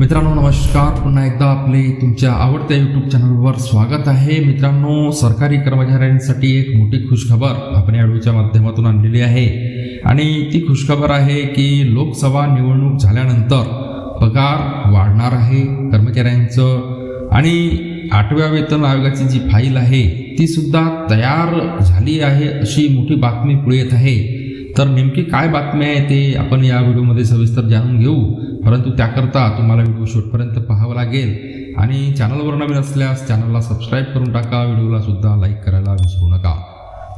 मित्रांनो नमस्कार. पुन्हा एकदा आपले तुमच्या आवडत्या यूट्यूब चॅनलवर स्वागत आहे. मित्रांनो सरकारी कर्मचाऱ्यांसाठी एक मोठी खुशखबर आपण या व्हिडिओच्या माध्यमातून आणलेली आहे. आणि ती खुशखबर आहे की लोकसभा निवडणूक झाल्यानंतर पगार वाढणार आहे कर्मचाऱ्यांचं. आणि आठव्या वेतन आयोगाची जी फाईल आहे ती सुद्धा तयार झाली आहे अशी मोठी बातमी पुढे येत आहे. तर नेमकी काय बातमी आहे ते आपण या व्हिडिओमध्ये सविस्तर जाणून घेऊ. परंतु त्याकरता तुम्हाला व्हिडिओ शेवटपर्यंत पाहावा लागेल. आणि चॅनलवर नवीन असल्यास चॅनलला सबस्क्राईब करून टाका. व्हिडिओला सुद्धा लाईक करायला विसरू नका.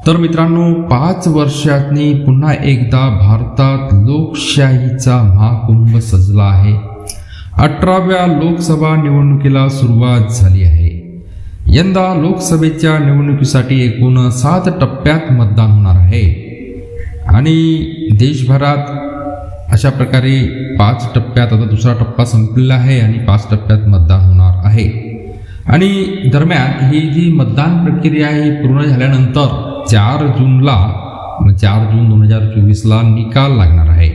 तर मित्रांनो पाच वर्षांनी पुन्हा एकदा भारतात लोकशाहीचा महाकुंभ सजला आहे. अठराव्या लोकसभा निवडणुकीला सुरुवात झाली आहे. यंदा लोकसभेच्या निवडणुकीसाठी एकूण सात टप्प्यात मतदान होणार आहे. आणि देशभरात अशा प्रकारे पाच टप्प्यात आता दुसरा टप्पा संपलेला आहे आणि पाच टप्प्यात मतदान होणार आहे. आणि दरम्यान ही जी मतदान प्रक्रिया आहे ही पूर्ण झाल्यानंतर चार जूनला म्हणजे चार जून दोन हजार चोवीसला निकाल लागणार आहे.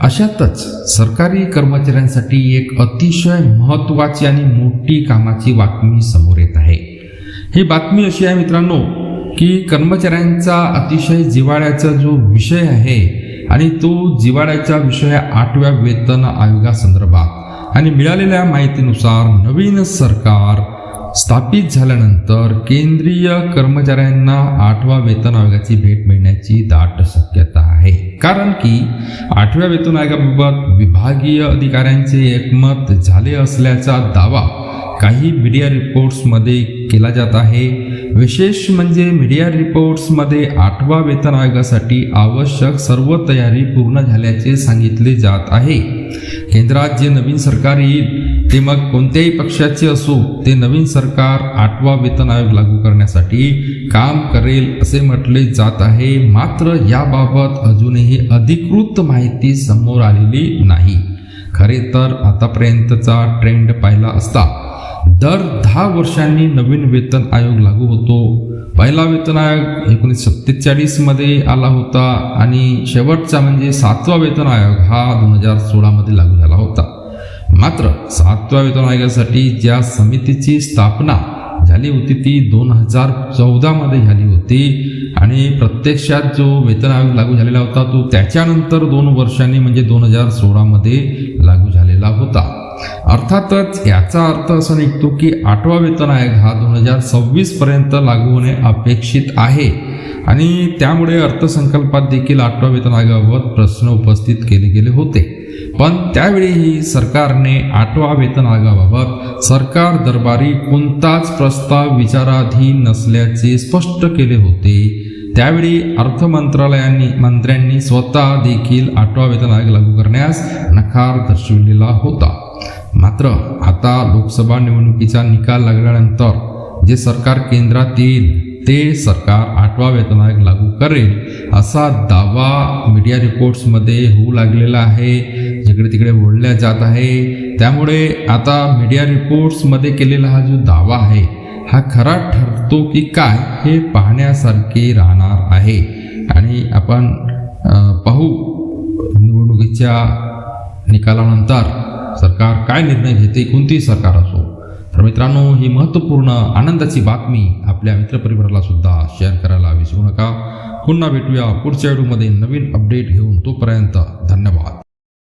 अशातच सरकारी कर्मचाऱ्यांसाठी एक अतिशय महत्त्वाची आणि मोठी कामाची बातमी समोर येत आहे. ही बातमी अशी आहे मित्रांनो की कर्मचाऱ्यांचा अतिशय जिव्हाळ्याचा जो विषय आहे आणि तो जिव्हाळ्याचा विषय आठव्या वेतन आयोगासंदर्भात आणि मिळालेल्या माहितीनुसार नवीन सरकार स्थापित झाल्यानंतर केंद्रीय कर्मचाऱ्यांना आठवा वेतन आयोगाची भेट मिळण्याची दाट शक्यता आहे. कारण की आठव्या वेतन आयोगाबाबत विभागीय अधिकाऱ्यांचे एकमत झाले असल्याचा दावा काही मीडिया रिपोर्ट्समध्ये केला जात आहे. विशेष म्हणजे मीडिया रिपोर्ट्समध्ये आठवा वेतन आयोगासाठी आवश्यक सर्व तयारी पूर्ण झाल्याचे सांगितले जात आहे. केंद्रात जे नवीन सरकार येईल ते मग कोणत्याही पक्षाचे असो ते नवीन सरकार आठवा वेतन आयोग लागू करण्यासाठी काम करेल असे म्हटले जात आहे. मात्र याबाबत अजूनही अधिकृत माहिती समोर आलेली नाही. खरे तर आतापर्यंतचा ट्रेंड पाहिला असता. दर दहा वर्षांनी नवीन वेतन आयोग लागू होतो. पहिला वेतन आयोग एकोणीसशे सत्तेचाळीसमध्ये आला होता आणि शेवटचा म्हणजे सातवा वेतन आयोग हा दोन हजार सोळामध्ये लागू झाला होता. मात्र सातव्या वेतन आयोगासाठी ज्या समितीची स्थापना झाली होती ती दोन हजार चौदामध्ये झाली होती आणि प्रत्यक्षात जो वेतन आयोग लागू झालेला होता तो त्याच्यानंतर दोन वर्षांनी म्हणजे दोन हजार सोळामध्ये लागू झालेला होता. अर्थातच याचा अर्थ असा निघतो की आठवा वेतन आयोग हा दोन हजार सव्वीस पर्यंत लागू होणे अपेक्षित आहे. आणि त्यामुळे अर्थसंकल्पात देखील आठवा वेतन आयोगाबाबत प्रश्न उपस्थित केले गेले होते. पण त्यावेळीही सरकारने आठवा वेतन आयोगाबाबत सरकार दरबारी कोणताच प्रस्ताव विचाराधीन नसल्याचे स्पष्ट केले होते. त्यावेळी अर्थ मंत्रालयांनी मंत्र्यांनी स्वतः देखील आठवा वेतन आयोग लागू करण्यास नकार दर्शविलेला होता. मात्र आता लोकसभा निवडणुकीचा निकाल लागल्यानंतर जे सरकार केंद्रात येईल ते सरकार आठवा वेतन आयोग लागू करेल असा दावा मीडिया रिपोर्ट्समध्ये होऊ लागलेला आहे. जिकडे तिकडे बोलल्या जात आहे. त्यामुळे आता मीडिया रिपोर्ट्समध्ये केलेला हा जो दावा आहे हा खरा ठरतो की काय हे पाहण्यासारखे राहणार आहे. आणि आपण पाहू निवडणुकीच्या निकालानंतर सरकार काय निर्णय घेते कोणतेही सरकार असो. तर मित्रांनो ही महत्त्वपूर्ण आनंदाची बातमी आपल्या मित्रपरिवाराला सुद्धा शेअर करायला विसरू नका. पुन्हा भेटूया पुढच्या व्हिडिओमध्ये नवीन अपडेट घेऊन तोपर्यंत धन्यवाद.